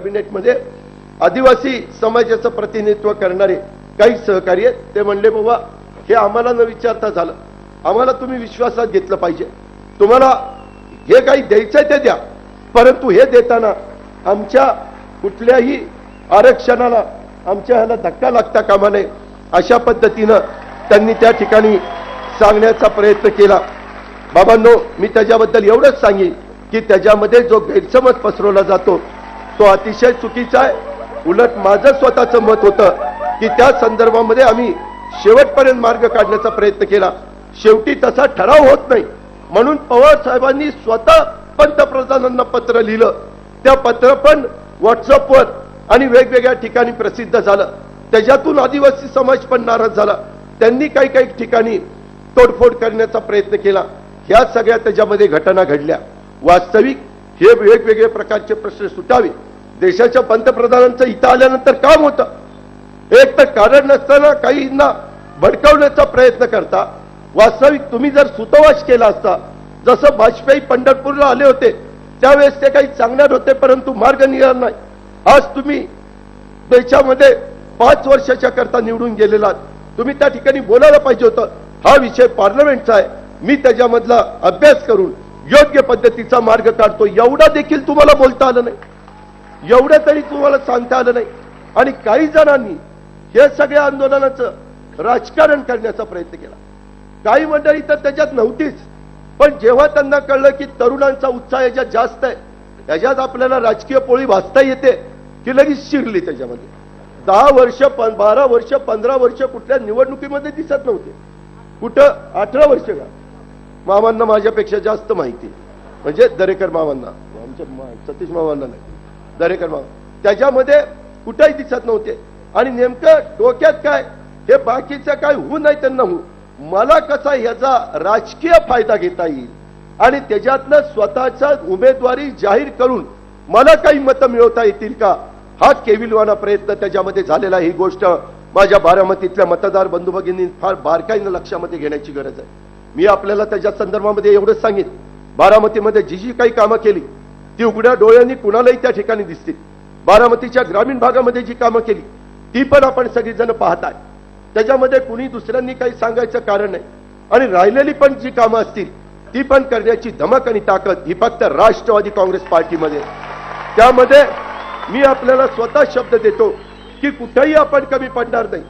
कॅबिनेटमध्ये आदिवासी समाजाचं प्रतिनिधित्व करणारे काही सहकारी आहेत ते म्हणले बाबा हे आम्हाला न विचारता झालं. आम्हाला तुम्ही विश्वासात घेतलं पाहिजे. तुम्हाला हे काही द्यायचंय ते द्या. परंतु हे देताना आमच्या कुठल्याही आरक्षणाला आमच्या ह्याला धक्का लागता कामा नये अशा पद्धतीनं त्यांनी त्या ठिकाणी सांगण्याचा प्रयत्न केला. बाबांनो मी त्याच्याबद्दल एवढंच सांगेन की त्याच्यामध्ये जो गैरसमज पसरवला जातो तो अतिशय चुकीचा आहे. उलट माझं स्वतःचं मत होतं की त्या संदर्भामध्ये आम्ही शेवटपर्यंत मार्ग काढण्याचा प्रयत्न केला. शेवटी तसा ठराव होत नाही. म्हणून पवार साहेबांनी स्वतः पंतप्रधानांना पत्र लिहिलं. त्या पत्र पण व्हॉट्सअपवर आणि वेगवेगळ्या ठिकाणी प्रसिद्ध झालं. त्याच्यातून आदिवासी समाज पण नाराज झाला. त्यांनी काही काही ठिकाणी तोडफोड करण्याचा प्रयत्न केला. ह्या सगळ्या त्याच्यामध्ये घटना घडल्या. वास्तविक हे वेगवेगळे प्रकारचे प्रश्न सुटावे. देशाच्या पंतप्रधानांचं इथं आल्यानंतर काम होतं. एक तर कारण नसताना काहींना भडकवण्याचा प्रयत्न करता. वास्तविक तुम्ही जर सुतवास केला असता जसं वाजपेयी पंढरपूरला आले होते त्यावेळेस ते काही सांगणार होते परंतु मार्ग निघाला नाही. आज तुम्ही देशामध्ये पाच वर्षाच्या करता निवडून गेलेला तुम्ही त्या ठिकाणी बोलायला पाहिजे होतं. हा विषय पार्लमेंटचा आहे. मी त्याच्यामधला अभ्यास करून योग्य पद्धतीचा मार्ग काढतो. एवढा देखील तुम्हाला बोलता आलं नाही. एवढं तरी तुम्हाला सांगता आलं नाही. आणि काही जणांनी हे सगळ्या आंदोलनाचं राजकारण करण्याचा प्रयत्न केला. काही मंडळी तर त्याच्यात नव्हतीच. पण जेव्हा त्यांना कळलं की तरुणांचा उत्साह याच्यात जास्त आहे त्याच्यात आपल्याला राजकीय पोळी वाचता येते की लगेच शिरली त्याच्यामध्ये. दहा वर्ष बारा वर्ष पंधरा वर्ष कुठल्या निवडणुकीमध्ये दिसत नव्हते. कुठं? अठरा वर्ष का? मामांना माझ्यापेक्षा जास्त माहिती. म्हणजे दरेकर मामांना. आमच्या सतीश मामांना नाही. दरेकर मामा. त्याच्यामध्ये कुठंही दिसत नव्हते. आणि नेमकं डोक्यात काय? हे बाकीचं काय होऊ नाही त्यांना होऊ. मला कसा ह्याचा राजकीय फायदा घेता येईल? आणि त्याच्यातनं स्वतःचा उमेदवारी जाहीर करून मला काही मतं मिळवता येतील का? हा केविलवाना प्रयत्न त्याच्यामध्ये झालेला ही गोष्ट माझ्या बारामतीतल्या मतदार बंधू भगिनी फार बारकाईनं लक्षामध्ये घेण्याची गरज आहे. मी आपल्याला त्याच्या संदर्भामध्ये एवढंच सांगेन. बारामतीमध्ये जी जी काही कामं केली ती उघड्या डोळ्यांनी कुणालाही त्या ठिकाणी दिसतील. बारामतीच्या ग्रामीण भागामध्ये जी कामं केली ती पण आपण सगळीजण पाहताय. त्याच्यामध्ये कुणी दुसऱ्यांनी काही सांगायचं कारण नाही. आणि राहिलेली पण जी कामं असतील ती पण करण्याची धमक आणि ताकद ही फक्त राष्ट्रवादी काँग्रेस पार्टीमध्ये. त्यामध्ये मी आपल्याला स्वतः शब्द देतो की कुठेही आपण कमी पडणार नाही.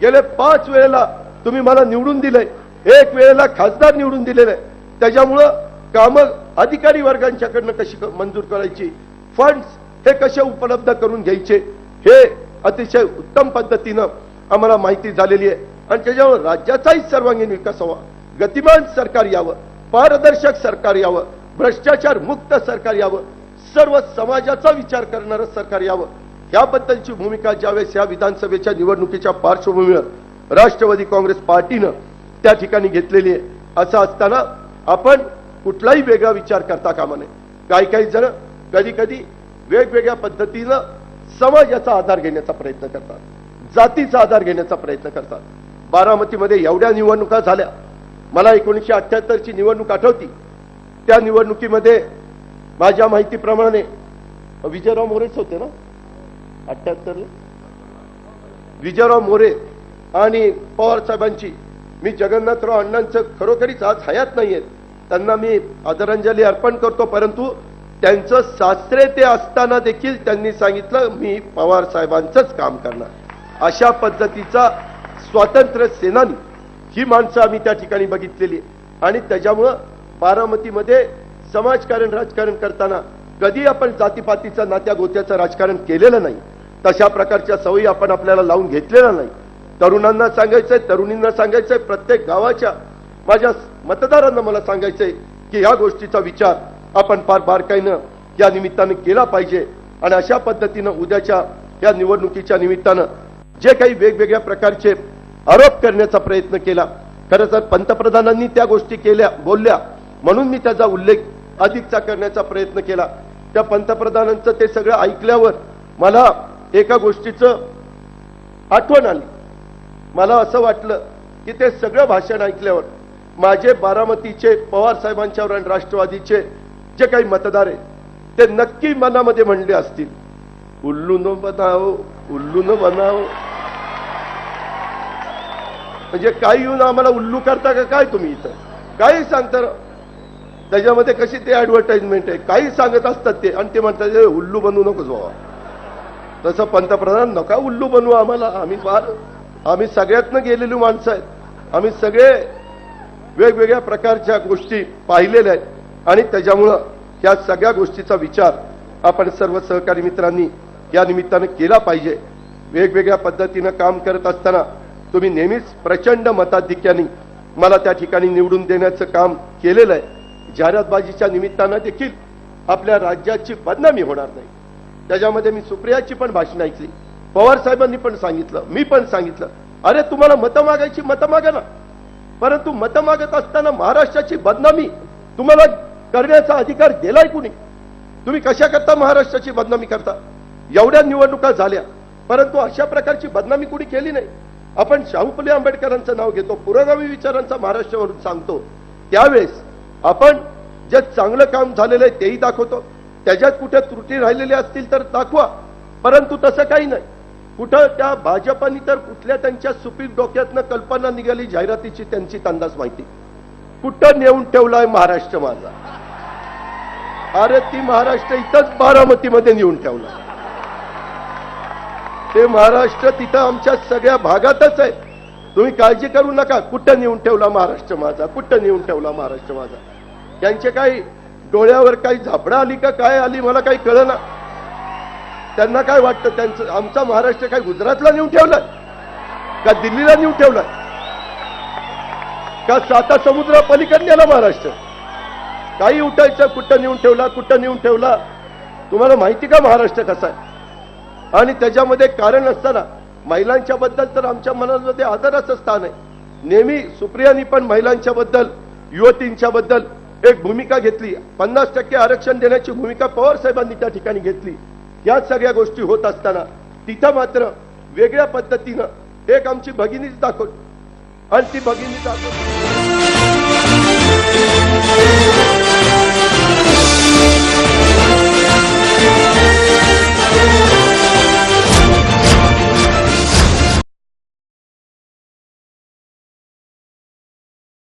गेले पाच वेळेला तुम्ही मला निवडून दिलंय. एक वेळेला खासदार निवडून दिलेलं आहे. त्याच्यामुळं कामं अधिकारी वर्गांच्याकडनं कशी मंजूर करायची? फंड्स हे कसे उपलब्ध करून घ्यायचे? हे अतिशय उत्तम पद्धतीनं आम्हाला माहिती झालेली आहे. आणि त्याच्यामुळे राज्याचाही सर्वांगीण विकास व्हावा गतिमान सरकार यावं पारदर्शक सरकार यावं भ्रष्टाचार मुक्त सरकार यावं सर्व समाजाचा विचार करणारं सरकार यावं. याबद्दलची भूमिका ज्यावेळेस या विधानसभेच्या निवडणुकीच्या पार्श्वभूमीवर राष्ट्रवादी काँग्रेस पार्टीनं त्या ठिकाणी घेतलेली आहे. असं असताना आपण कुठलाही वेगळा विचार करता कामा नये. काही काही जण कधी कधी वेगवेगळ्या पद्धतीनं समाजाचा आधार घेण्याचा प्रयत्न करतात. जातीचा आधार घेण्याचा प्रयत्न करतात. बारामतीमध्ये एवढ्या निवडणुका झाल्या. मला एकोणीसशे अठ्ठ्याहत्तरची निवडणूक आठवती. त्या निवडणुकीमध्ये माझ्या माहितीप्रमाणे विजयराव मोरेच होते ना? अठ्ठ्याहत्तरला? विजयराव मोरे आणि पवार साहेबांची मी जगन्नाथराव अण्णांचं खरोखरीच आज हयात नाहीयेत त्यांना मी आदरांजली अर्पण करतो परंतु त्यांचं सासरे ते असताना देखील त्यांनी सांगितलं मी पवार साहेबांचंच काम करणार. अशा पद्धतीचा स्वातंत्र्य सेनानी ही माणसं आम्ही त्या ठिकाणी बघितलेली आणि त्याच्यामुळं बारामतीमध्ये समाजकारण राजकारण करताना कधी आपण जातीपातीचं नात्या गोत्याचं राजकारण केलेलं नाही तशा प्रकारच्या सवयी आपण आपल्याला लावून घेतलेल्या नाही तरुणांना सांगायचंय तरुणींना सांगायचंय प्रत्येक गावाच्या माझ्या मतदारांना मला सांगायचंय की ह्या गोष्टीचा विचार आपण फार बारकाईनं या निमित्तानं केला पाहिजे आणि अशा पद्धतीनं उद्याच्या या निवडणुकीच्या निमित्तानं जे काही वेगवेगळ्या प्रकारचे आरोप करण्याचा प्रयत्न केला. खरं तर पंतप्रधानांनी त्या गोष्टी केल्या बोलल्या. म्हणून मी त्याचा उल्लेख अधिकचा करण्याचा प्रयत्न केला. त्या पंतप्रधानांचं ते सगळं ऐकल्यावर मला एका गोष्टीचं आठवण आली. मला असं वाटलं की ते सगळं भाषण ऐकल्यावर माझे बारामतीचे पवार साहेबांच्यावर आणि राष्ट्रवादीचे जे काही मतदार आहे ते नक्की मनामध्ये म्हणले असतील. उल्लू न बनाव उल्लू न बनाव. म्हणजे काय येऊन आम्हाला उल्लू करता का काय तुम्ही इथं? काही सांगता त्याच्यामध्ये कशी ते ऍडव्हर्टाइजमेंट आहे? काही सांगत असतात ते. आणि ते म्हणतात उल्लू बनवू नकोच बाबा. तसं पंतप्रधान नका उल्लू बनवू आम्हाला. आम्ही फार आम्ही सगळ्यातनं गेलेली माणसं आहेत. आम्ही सगळे वेगवेगळ्या प्रकारच्या गोष्टी पाहिलेल्या आहेत. आणि त्याच्यामुळं या सगळ्या गोष्टीचा विचार आपण सर्व सहकारी मित्रांनी या निमित्तानं केला पाहिजे. वेगवेगळ्या पद्धतीनं काम करत असताना तुम्ही नेहमीच प्रचंड मताधिक्याने मला त्या ठिकाणी निवडून देण्याचं काम केलेलं आहे. जाहिरातबाजीच्या निमित्तानं देखील आपल्या राज्याची बदनामी होणार नाही. त्याच्यामध्ये मी सुप्रियाची पण भाषण ऐकली. पवार साहेबांनी पण सांगितलं मी पण सांगितलं. अरे तुम्हाला मतं मागायची मतं मागा ना. परंतु मतं मागत असताना महाराष्ट्राची बदनामी तुम्हाला करण्याचा अधिकार दिलाय कुणी? तुम्ही कशा करता महाराष्ट्राची बदनामी करता? एवढ्या निवडणुका झाल्या. परंतु अशा प्रकारची बदनामी कुणी केली नाही? आपण शाहू फुले आंबेडकरांचं नाव घेतो पुरोगामी विचारांचा महाराष्ट्रावरून सांगतो. त्यावेळेस आपण जे चांगलं काम झालेलं आहे तेही दाखवतो. त्याच्यात कुठे त्रुटी राहिलेल्या असतील तर दाखवा. परंतु तसं काही नाही. कुठं त्या भाजपानी तर कुठल्या त्यांच्या सुपीक डोक्यातनं कल्पना निघाली जाहिरातीची त्यांची अंदाज माहिती. कुठं नेऊन ठेवलाय महाराष्ट्र माझा? अरे ती महाराष्ट्र इथंच बारामतीमध्ये नेऊन ठेवला. ते महाराष्ट्र तिथं आमच्या सगळ्या भागातच आहे. तुम्ही काळजी करू नका कुठं नेऊन ठेवला महाराष्ट्र माझा? कुठं नेऊन ठेवला महाराष्ट्र माझा? त्यांचे काही डोळ्यावर काही झापडा आली का काय आली मला काही कळना. त्यांना काय वाटतं? त्यांचं आमचा महाराष्ट्र काय गुजरातला नेऊन ठेवलाय? का दिल्लीला नेऊन ठेवलाय? का साता समुद्र पलीकड नेला महाराष्ट्र? काही उठायचं कुठं नेऊन ठेवला कुठं नेऊन ठेवला? तुम्हाला माहिती का महाराष्ट्र कसा आहे? आणि त्याच्यामध्ये कारण असताना महिलांच्या बद्दल तर आमच्या मनामध्ये आदराचं स्थान आहे. नेहमी सुप्रियानी पण महिलांच्या बद्दल युवतींच्या बद्दल एक भूमिका घेतली. पन्नास टक्के आरक्षण देण्याची भूमिका पवार साहेबांनी त्या ठिकाणी घेतली. या सगळ्या गोष्टी होत असताना तिथं मात्र वेगळ्या पद्धतीनं एक आमची भगिनीच दाखवली. आणि ती भगिनी दाखवली.